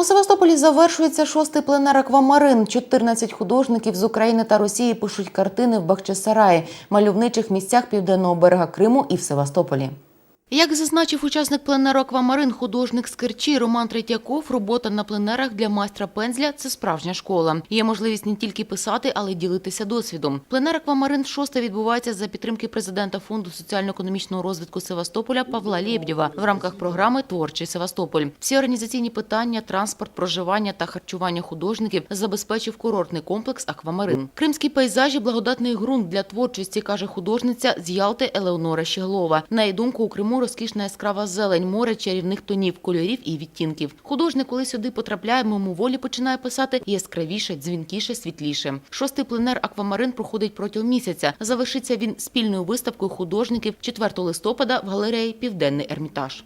У Севастополі завершується шостий пленер «Аквамарин». 14 художників з України та Росії пишуть картини в Бахчисараї, мальовничих місцях південного берега Криму і в Севастополі. Як зазначив учасник пленеру «Аквамарин», художник з Керчі Роман Третьяков, робота на пленерах для майстра пензля – це справжня школа. Є можливість не тільки писати, але й ділитися досвідом. Пленер «Аквамарин» шосте відбувається за підтримки президента Фонду соціально-економічного розвитку Севастополя Павла Лєбдєва в рамках програми «Творчий Севастополь». Всі організаційні питання, транспорт, проживання та харчування художників забезпечив курортний комплекс «Аквамарин». Кримські пейзажі – благодатний ґрунт для творчості, каже художниця з Ялти Елеонора Щеглова. На її думку, у Криму розкішна яскрава зелень, море чарівних тонів, кольорів і відтінків. Художник, коли сюди потрапляє, мимоволі починає писати яскравіше, дзвінкіше, світліше. Шостий пленер «Аквамарин» проходить протягом місяця. Завершиться він спільною виставкою художників 4 листопада в галереї «Південний Ермітаж».